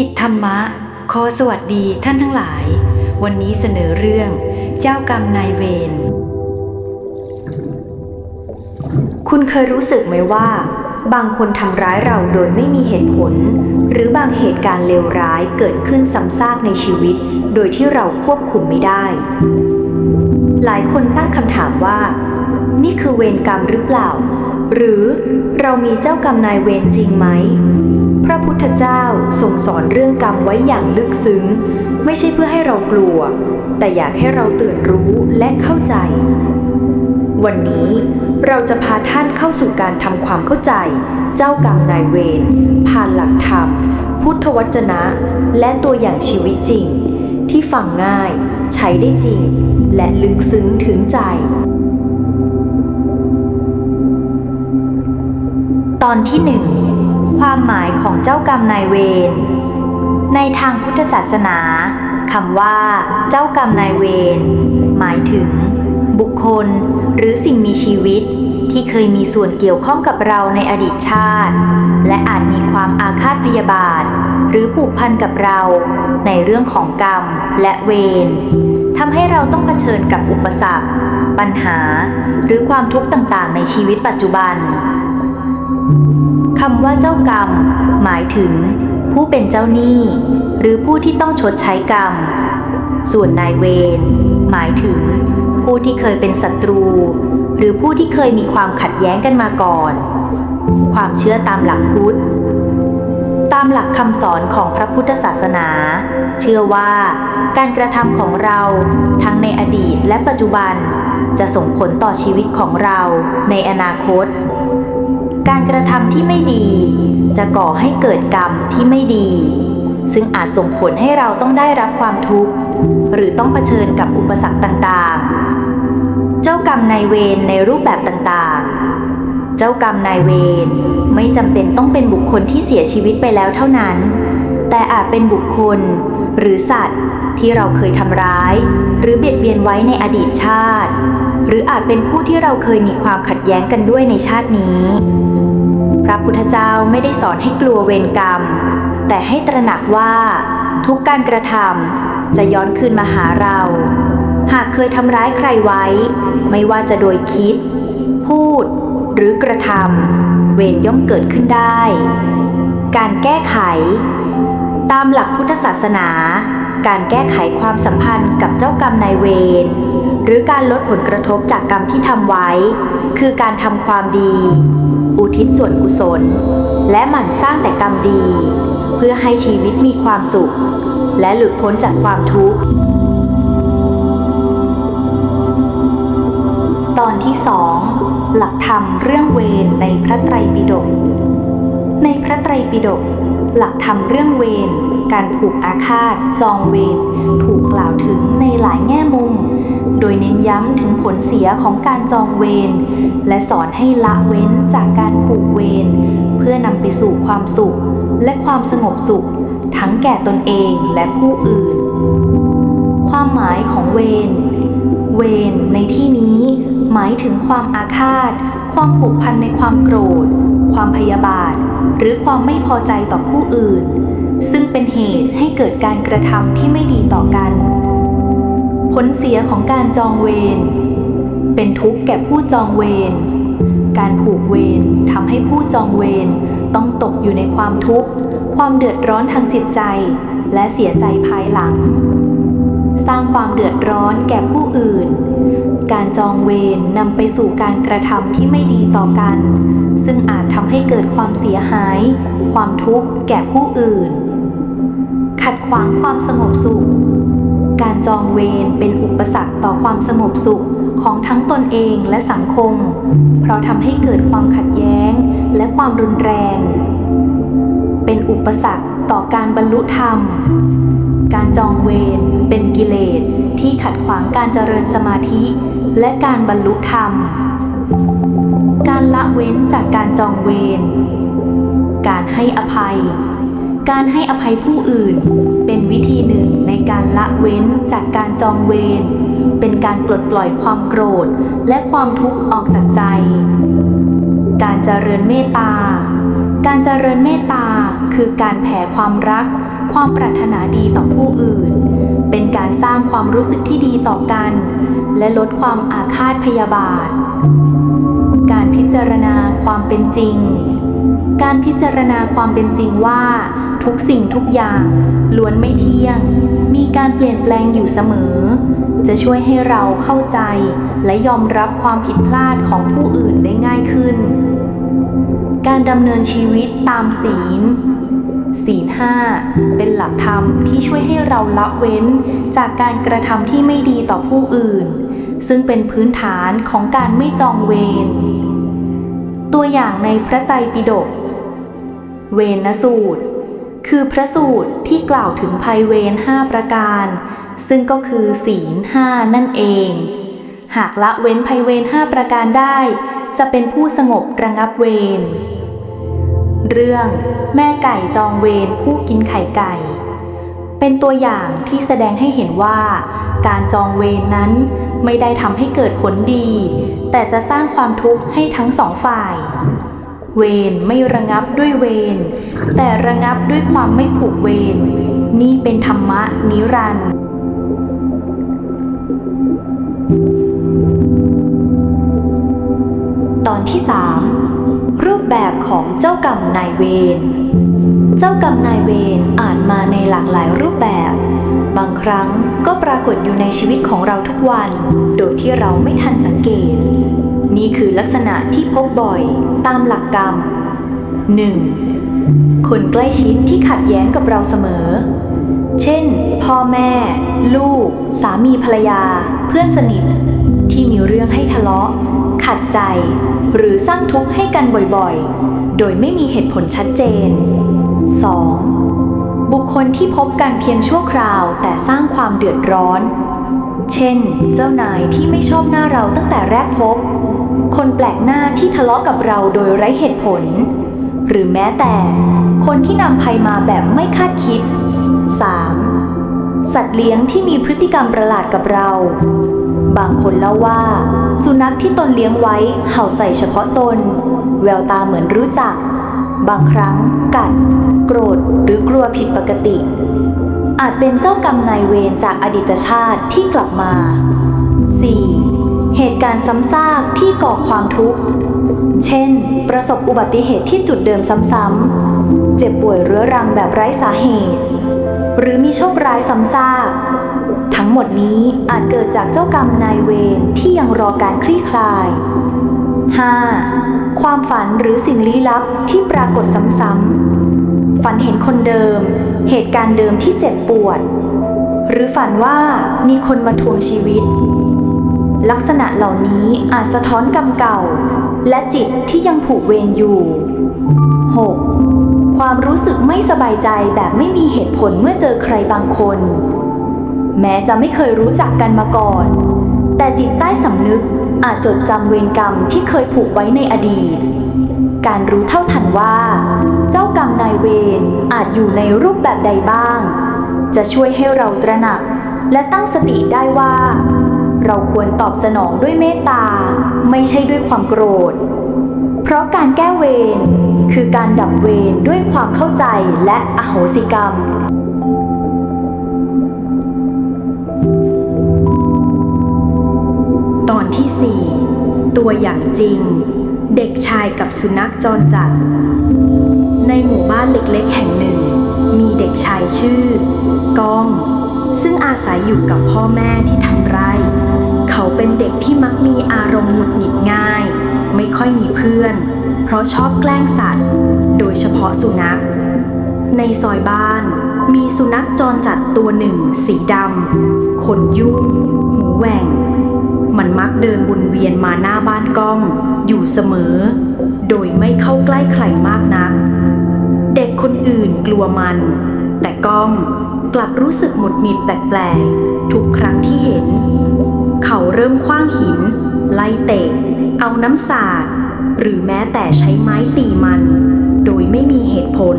จิตธรรมะ ขอสวัสดีท่านทั้งหลาย วันนี้เสนอเรื่องเจ้ากรรมนายเวร คุณเคยรู้สึกไหมว่า บางคนทำร้ายเราโดยไม่มีเหตุผล หรือบางเหตุการณ์เลวร้ายเกิดขึ้นซ้ำซากในชีวิต โดยที่เราควบคุมไม่ได้ หลายคนตั้งคำถามว่า นี่คือเวรกรรมหรือเปล่า หรือเรามีเจ้ากรรมนายเวรจริงไหม พระพุทธเจ้าทรงสอนเรื่องกรรมไว้อย่างลึกซึ้ง ไม่ใช่เพื่อให้เรากลัว แต่อยากให้เราตื่นรู้และเข้าใจ วันนี้เราจะพาท่านเข้าสู่การทำความเข้าใจ เจ้ากรรมนายเวรผ่านหลักธรรม พุทธวจนะ และตัวอย่างชีวิตจริง ที่ฟังง่ายใช้ได้จริง และลึกซึ้งถึงใจตอนที่หนึ่ง ความหมายของเจ้ากรรมนายเวร ในทางพุทธศาสนาคำว่า เจ้ากรรมนายเวร หมายถึง บุคคลหรือสิ่งมีชีวิตที่เคยมีส่วนเกี่ยวข้องกับเราในอดีตชาติ และอาจมีความอาฆาตพยาบาท หรือผูกพันกับเราในเรื่องของกรรมและเวรทำให้เราต้องเผชิญกับอุปสรรค ปัญหา หรือความทุกข์ต่างๆ ในชีวิตปัจจุบัน คำว่าเจ้ากรรม หมายถึง ผู้เป็นเจ้าหนี้ หรือผู้ที่ต้องชดใช้กรรม ส่วนนายเวรหมายถึง ผู้ที่เคยเป็นศัตรู หรือผู้ที่เคยมีความขัดแย้งกันมาก่อน ความเชื่อตามหลักพุทธตามหลักคำสอนของพระพุทธศาสนา เชื่อว่าการกระทำของเราทั้งในอดีตและปัจจุบันจะส่งผลต่อชีวิตของเราในอนาคต การกระทำที่ไม่ดี จะก่อให้เกิดกรรมที่ไม่ดี ซึ่งอาจส่งผลให้เราต้องได้รับความทุกข์ หรือต้องเผชิญกับอุปสรรคต่างๆ เจ้ากรรมนายเวรในรูปแบบต่างๆ เจ้ากรรมนายเวรไม่จำเป็นต้องเป็นบุคคลที่เสียชีวิตไปแล้วเท่านั้น แต่อาจเป็นบุคคล หรือสัตว์ที่เราเคยทำร้าย หรือเบียดเบียนไว้ในอดีตชาติหรืออาจเป็นผู้ที่เราเคยมีความขัดแย้งกันด้วยในชาตินี้ พระพุทธเจ้าไม่ได้สอนให้กลัวเวรกรรม แต่ให้ตระหนักว่า ทุกการกระทำจะย้อนคืนมาหาเรา หากเคยทำร้ายใครไว้ ไม่ว่าจะโดยคิด พูด หรือกระทำเวรย่อมเกิดขึ้นได้ การแก้ไข ตามหลักพุทธศาสนา การแก้ไขความสัมพันธ์กับเจ้ากรรมนายเวรหรือการลดผลกระทบจากกรรมที่ทำไว้ คือการทำความดี อุทิศส่วนกุศล และหมั่นสร้างแต่กรรมดี เพื่อให้ชีวิตมีความสุข และหลุดพ้นจากความทุกข์ ตอนที่สองหลักธรรมเรื่องเวรในพระไตรปิฎกในพระไตรปิฎกหลักธรรมเรื่องเวรการผูกอาฆาต จองเวรถูกกล่าวถึงในหลายแง่มุม โดยเน้นย้ำถึงผลเสียของการจองเวร และสอนให้ละเว้นจากการผูกเวร เพื่อนำไปสู่ความสุข และความสงบสุข ทั้งแก่ตนเองและผู้อื่น ความหมายของเวร เวรในที่นี้ หมายถึงความอาฆาต ความผูกพันในความโกรธ ความพยาบาท หรือความไม่พอใจต่อผู้อื่น ซึ่งเป็นเหตุให้เกิดการกระทำที่ไม่ดีต่อกัน ผลเสียของการจองเวร เป็นทุกข์แก่ผู้จองเวร การผูกเวรทำให้ผู้จองเวรต้องตกอยู่ในความทุกข์ ความเดือดร้อนทางจิตใจ และเสียใจภายหลัง สร้างความเดือดร้อนแก่ผู้อื่น การจองเวรนำไปสู่การกระทำที่ไม่ดีต่อกัน ซึ่งอาจทำให้เกิดความเสียหาย ความทุกข์แก่ผู้อื่น ขัดขวางความสงบสุข การจองเวรเป็นอุปสรรคต่อความสงบสุขของทั้งตนเองและสังคม เพราะทำให้เกิดความขัดแย้งและความรุนแรง เป็นอุปสรรคต่อการบรรลุธรรม การจองเวรเป็นกิเลสที่ขัดขวางการเจริญสมาธิและการบรรลุธรรม การละเว้นจากการจองเวร การให้อภัย การให้อภัยผู้อื่น เป็นวิธีหนึ่งในการละเว้นจากการจองเวร เป็นการปลดปล่อยความโกรธและความทุกข์ออกจากใจ การเจริญเมตตา การเจริญเมตตาคือการแผ่ความรัก ความปรารถนาดีต่อผู้อื่น เป็นการสร้างความรู้สึกที่ดีต่อกัน และลดความอาฆาตพยาบาท การพิจารณาความเป็นจริง การพิจารณาความเป็นจริงว่า ทุกสิ่งทุกอย่างล้วนไม่เที่ยง มีการเปลี่ยนแปลงอยู่เสมอ จะช่วยให้เราเข้าใจและยอมรับความผิดพลาดของผู้อื่นได้ง่ายขึ้น การดำเนินชีวิตตามศีล ศีลห้าเป็นหลักธรรมที่ช่วยให้เราละเว้นจากการกระทำที่ไม่ดีต่อผู้อื่น ซึ่งเป็นพื้นฐานของการไม่จองเวร ตัวอย่างในพระไตรปิฎกเวนสูตร คือพระสูตรที่กล่าวถึงภัยเวรห้าประการ ซึ่งก็คือศีลห้านั่นเอง หากละเว้นภัยเวรห้าประการได้ จะเป็นผู้สงบระงับเวร เรื่องแม่ไก่จองเวรผู้กินไข่ไก่ เป็นตัวอย่างที่แสดงให้เห็นว่า การจองเวรนั้นไม่ได้ทำให้เกิดผลดี แต่จะสร้างความทุกข์ให้ทั้งสองฝ่าย เวรไม่ระงับด้วยเวรแต่ระงับด้วยความไม่ผูกเวรนี่เป็นธรรมะนิรันดร์ตอนที่ 3 รูปแบบของเจ้ากรรมนายเวรเจ้ากรรมนายเวรอาจมาในหลากหลายรูปแบบ บางครั้งก็ปรากฏอยู่ในชีวิตของเราทุกวัน โดยที่เราไม่ทันสังเกต นี่คือลักษณะที่พบบ่อยตามหลักกรรม 1. คนใกล้ชิดที่ขัดแย้งกับเราเสมอ เช่น พ่อแม่ ลูก สามีภรรยา เพื่อนสนิท ที่มีเรื่องให้ทะเลาะ ขัดใจ หรือสร้างทุกข์ให้กันบ่อยๆ โดยไม่มีเหตุผลชัดเจน 2. บุคคลที่พบกันเพียงชั่วคราวแต่สร้างความเดือดร้อน เช่น เจ้านายที่ไม่ชอบหน้าเราตั้งแต่แรกพบ คนแปลกหน้าที่ทะเลาะกับเราโดยไร้เหตุผล หรือแม้แต่คนที่นำภัยมาแบบไม่คาดคิด 3. สัตว์เลี้ยงที่มีพฤติกรรมประหลาดกับเรา บางคนเล่าว่า สุนัขที่ตนเลี้ยงไว้เห่าใส่เฉพาะตน แววตาเหมือนรู้จัก บางครั้ง กัด โกรธหรือกลัวผิดปกติ อาจเป็นเจ้ากรรมนายเวรจากอดีตชาติที่กลับมา 4. เหตุการณ์ซ้ำซากที่ก่อความทุกข์ เช่น ประสบอุบัติเหตุที่จุดเดิมซ้ำๆ เจ็บป่วยเรื้อรังแบบไร้สาเหตุ หรือมีโชคร้ายซ้ำซาก ทั้งหมดนี้อาจเกิดจากเจ้ากรรมนายเวรที่ยังรอการคลี่คลาย 5. ความฝันหรือสิ่งลี้ลับที่ปรากฏซ้ำๆ ฝันเห็นคนเดิม เหตุการณ์เดิมที่เจ็บปวด หรือฝันว่ามีคนมาทวงชีวิต ลักษณะเหล่านี้อาจสะท้อนกรรมเก่า และจิตที่ยังผูกเวรอยู่ 6. ความรู้สึกไม่สบายใจแบบไม่มีเหตุผลเมื่อเจอใครบางคน แม้จะไม่เคยรู้จักกันมาก่อน แต่จิตใต้สำนึกอาจจดจำเวรกรรมที่เคยผูกไว้ในอดีต การรู้เท่าทันว่า เจ้ากรรมนายเวรอาจอยู่ในรูปแบบใดบ้าง จะช่วยให้เราตระหนักและตั้งสติได้ว่า เราควรตอบสนองด้วยเมตตา ไม่ใช่ด้วยความโกรธ เพราะการแก้เวรคือการดับเวรด้วยความเข้าใจและอโหสิกรรม ตอนที่ 4 ตัวอย่างจริง เด็กชายกับสุนัขจรจัด ในหมู่บ้านเล็กๆ แห่งหนึ่ง มีเด็กชายชื่อ ก้องซึ่งอาศัยอยู่กับพ่อแม่ที่ทำไร่ เขาเป็นเด็กที่มักมีอารมณ์หงุดหงิดง่าย ไม่ค่อยมีเพื่อน เพราะชอบแกล้งสัตว์ โดยเฉพาะสุนัข ในซอยบ้าน มีสุนัขจรจัดตัวหนึ่ง สีดำขนยุ่ง หูแหว่ง มันมักเดินวนเวียนมาหน้าบ้านก้อง อยู่เสมอ โดยไม่เข้าใกล้ใครมากนัก เด็กคนอื่นกลัวมัน แต่ก้องกลับรู้สึกหงุดหงิดแปลกๆทุกครั้งที่เห็น เขาเริ่มคว้างหิน ไล่เตะ เอาน้ำสาด หรือแม้แต่ใช้ไม้ตีมัน โดยไม่มีเหตุผล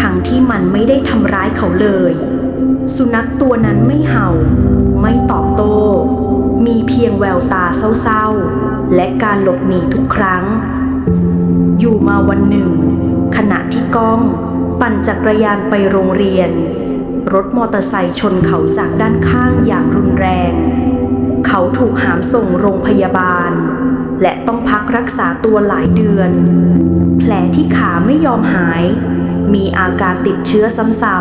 ทั้งที่มันไม่ได้ทำร้ายเขาเลย สุนัขตัวนั้นไม่เห่า ไม่ตอบโต้ มีเพียงแววตาเศร้าๆ และการหลบหนีทุกครั้ง อยู่มาวันหนึ่ง ขณะที่ก้อง ปั่นจักรยานไปโรงเรียนรถมอเตอร์ไซค์ชนเขาจากด้านข้างอย่างรุนแรง เขาถูกหามส่งโรงพยาบาล และต้องพักรักษาตัวหลายเดือน แผลที่ขาไม่ยอมหาย มีอาการติดเชื้อซ้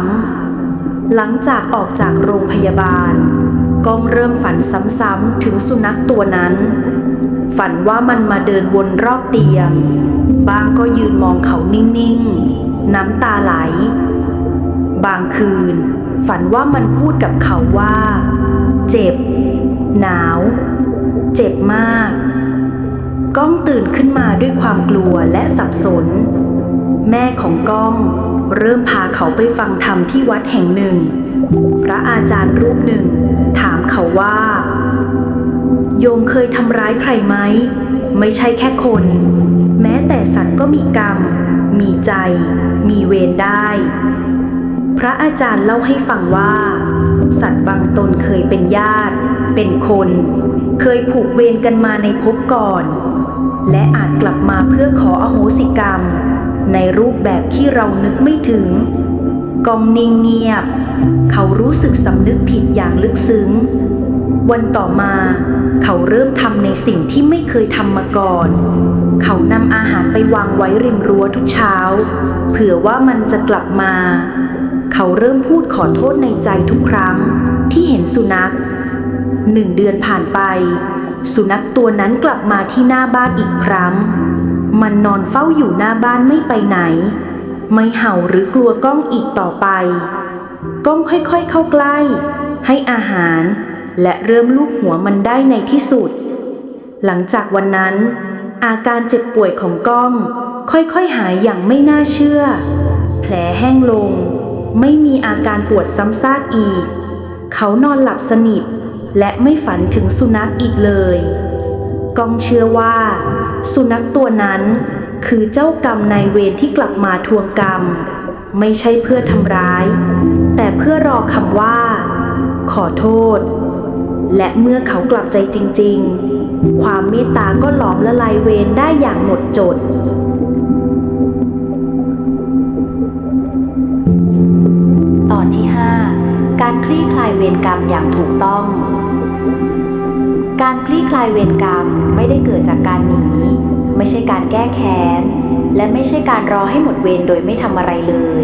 ำๆ หลังจากออกจากโรงพยาบาล ก้องเริ่มฝันซ้ำๆ ถึงสุนัขตัวนั้น ฝันว่ามันมาเดินวนรอบเตียง บางก็ยืนมองเขานิ่งๆ น้ำตาไหล บางคืน ฝันว่ามันพูดกับเขาว่า เจ็บ หนาว เจ็บมาก ก้องตื่นขึ้นมาด้วยความกลัวและสับสน แม่ของก้องเริ่มพาเขาไปฟังธรรมที่วัดแห่งหนึ่ง พระอาจารย์รูปหนึ่ง ถามเขาว่า โยมเคยทำร้ายใครไหม ไม่ใช่แค่คน แม้แต่สัตว์ก็มีกรรม มีใจ มีเวรได้ พระอาจารย์เล่าให้ฟังว่า สัตว์บางตนเคยเป็นญาติ เป็นคน เคยผูกเวรกันมาในภพก่อน และอาจกลับมาเพื่อขออโหสิกรรม ในรูปแบบที่เรานึกไม่ถึง กองนิ่งเงียบ เขารู้สึกสำนึกผิดอย่างลึกซึ้ง วันต่อมาเขาเริ่มทำในสิ่งที่ไม่เคยทำมาก่อน เขานำอาหารไปวางไว้ริมรั้วทุกเช้า เผื่อว่ามันจะกลับมา เขาเริ่มพูดขอโทษในใจทุกครั้งที่เห็นสุนัข หนึ่งเดือนผ่านไป สุนัขตัวนั้นกลับมาที่หน้าบ้านอีกครั้ง มันนอนเฝ้าอยู่หน้าบ้านไม่ไปไหน ไม่เห่าหรือกลัวก้องอีกต่อไป ก้องค่อยๆเข้าใกล้ ให้อาหาร และเริ่มลูบหัวมันได้ในที่สุด หลังจากวันนั้น อาการเจ็บป่วยของก้อง ค่อยๆหายอย่างไม่น่าเชื่อ แผลแห้งลง ไม่มีอาการปวดซ้ำซากอีก เขานอนหลับสนิท และไม่ฝันถึงสุนัขอีกเลย กองเชื่อว่า สุนัขตัวนั้นคือเจ้ากรรมนายเวรที่กลับมาทวงกรรม ไม่ใช่เพื่อทำร้าย แต่เพื่อรอคำว่า ขอโทษ และเมื่อเขากลับใจจริง ๆ ความเมตตาก็หลอมละลายเวรได้อย่างหมดจดตอนที่ 5 การคลี่คลายเวรกรรมอย่างถูกต้อง การคลี่คลายเวรกรรมไม่ได้เกิดจากการหนีไม่ใช่การแก้แค้น และไม่ใช่การรอให้หมดเวรโดยไม่ทำอะไรเลย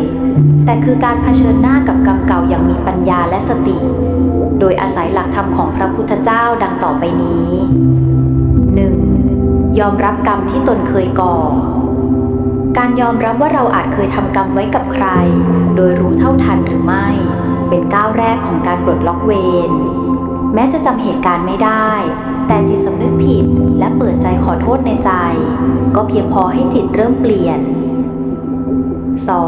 แต่คือการเผชิญหน้ากับกรรมเก่าอย่างมีปัญญาและสติ โดยอาศัยหลักธรรมของพระพุทธเจ้าดังต่อไปนี้ 1. ยอมรับกรรมที่ตนเคยก่อ การยอมรับว่าเราอาจเคยทำกรรมไว้กับใคร โดยรู้เท่าทันหรือไม่ เป็นก้าวแรกของการปลดล็อกเวร แม้จะจำเหตุการณ์ไม่ได้ แต่จิตสำนึกผิดและเปิดใจขอโทษในใจ ก็เพียงพอให้จิตเริ่มเปลี่ยน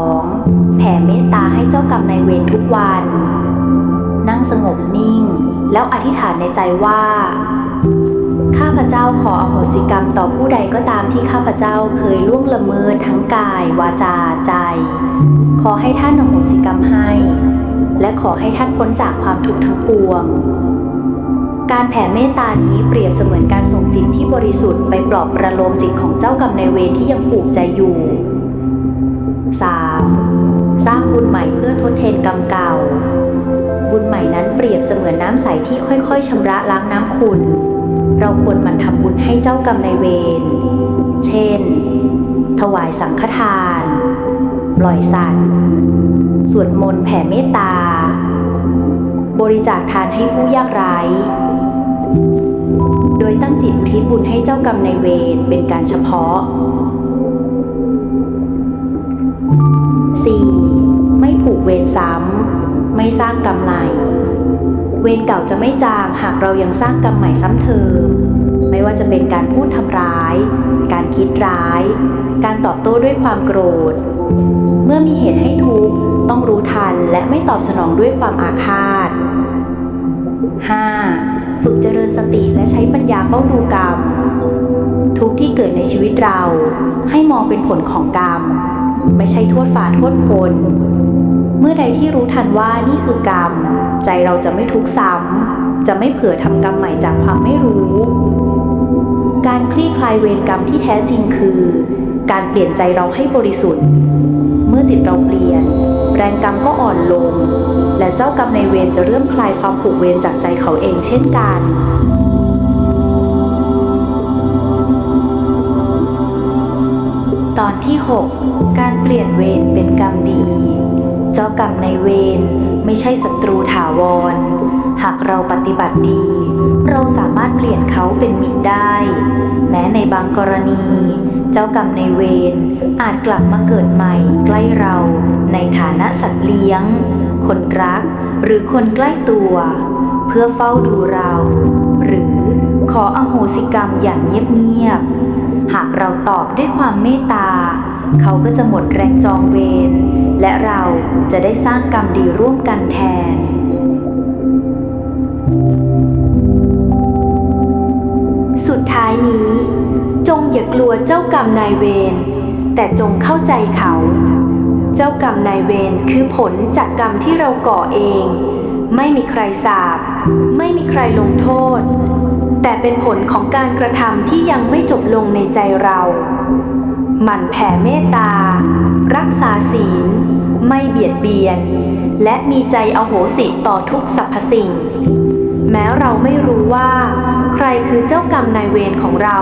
2. แผ่เมตตาให้เจ้ากรรมนายเวรทุกวัน นั่งสงบนิ่ง แล้วอธิษฐานในใจว่า ข้าพเจ้าขออโหสิกรรมต่อผู้ใดก็ตามที่ข้าพเจ้าเคยล่วงละเมิดทั้งกาย วาจาใจ ขอให้ท่านอโหสิกรรมให้ และขอให้ท่านพ้นจากความทุกข์ทั้งปวง การแผ่เมตตานี้เปรียบเสมือนการส่งจิตที่บริสุทธิ์ไปปลอบประโลมจิตของเจ้ากรรมนายเวรที่ยังผูกใจอยู่ 3. สร้างบุญใหม่เพื่อทดแทนกรรมเก่า บุญใหม่นั้นเปรียบเสมือนน้ำใสที่ค่อยๆชำระล้างน้ำขุ่นเราควรมันทำบุญให้เจ้ากรรมนายเวร เช่น ถวายสังฆทาน ปล่อยสัตว์ สวดมนต์แผ่เมตตา บริจาคทานให้ผู้ยากไร้ โดยตั้งจิตอุทิศบุญให้เจ้ากรรมในเวรเป็นการเฉพาะ 4. ไม่ผูกเวรซ้ำ ไม่สร้างกรรมใหม่เวรเก่าจะไม่จางหากเรายังสร้างกรรมใหม่ซ้ำเติม ไม่ว่าจะเป็นการพูดทำร้าย การคิดร้าย การตอบโต้ด้วยความโกรธ เมื่อมีเหตุให้ทุกข์ต้องรู้ทันและไม่ตอบสนองด้วยความอาฆาต 5. ฝึกเจริญสติและใช้ปัญญาเฝ้าดูกรรม ทุกที่เกิดในชีวิตเราให้มองเป็นผลของกรรม ไม่ใช่โทษฝ่าโทษพล เมื่อใดที่รู้ทันว่านี่คือกรรม ใจเราจะไม่ทุกข์ซ้ำจะไม่เผื่อทำกรรมใหม่จากความไม่รู้ การคลี่คลายเวรกรรมที่แท้จริงคือ การเปลี่ยนใจเราให้บริสุทธิ์ เมื่อจิตเราเปลี่ยน แรงกรรมก็อ่อนลง เจ้ากรรมในเวรจะเริ่มคลายความผูกเวรจากใจเขาเองเช่นกันตอนที่ 6 การเปลี่ยนเวรเป็นกรรมดี เจ้ากรรมในเวรไม่ใช่ศัตรูถาวร หากเราปฏิบัติดี เราสามารถเปลี่ยนเขาเป็นมิตรได้ แม้ในบางกรณี เจ้ากรรมในเวรอาจกลับมาเกิดใหม่ใกล้เราในฐานะสัตว์เลี้ยง คนรัก หรือคนใกล้ตัว เพื่อเฝ้าดูเรา หรือขออโหสิกรรมอย่างเงียบๆ หากเราตอบด้วยความเมตตา เขาก็จะหมดแรงจองเวร และเราจะได้สร้างกรรมดีร่วมกันแทน สุดท้ายนี้ จงอย่ากลัวเจ้ากรรมนายเวรแต่จงเข้าใจเขา เจ้ากรรมนายเวรคือผลจากกรรมที่เราก่อเอง ไม่มีใครสาบ ไม่มีใครลงโทษ แต่เป็นผลของการกระทำที่ยังไม่จบลงในใจเรา หมั่นแผ่เมตตา รักษาศีล ไม่เบียดเบียน และมีใจอโหสิต่อทุกสรรพสิ่ง แม้เราไม่รู้ว่า ใครคือเจ้ากรรมนายเวรของเรา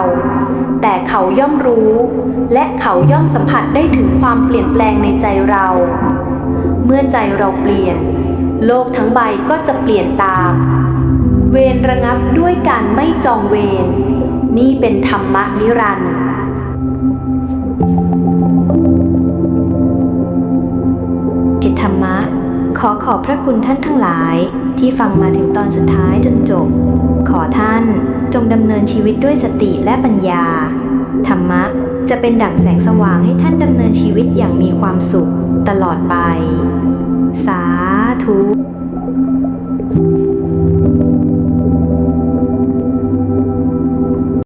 แต่เขาย่อมรู้ และเขาย่อมสัมผัสได้ถึงความเปลี่ยนแปลงในใจเรา เมื่อใจเราเปลี่ยน โลกทั้งใบก็จะเปลี่ยนตาม เวรระงับด้วยการไม่จองเวรนี่เป็นธรรมะนิรันดร์ทิธรรมะ ขอขอบพระคุณท่านทั้งหลายที่ฟังมาถึงตอนสุดท้ายจนจบ ขอท่าน จงดำเนินชีวิตด้วยสติและปัญญา ธรรมะจะเป็นดั่งแสงสว่างให้ท่านดำเนินชีวิตอย่างมีความสุขตลอดไป สาธุ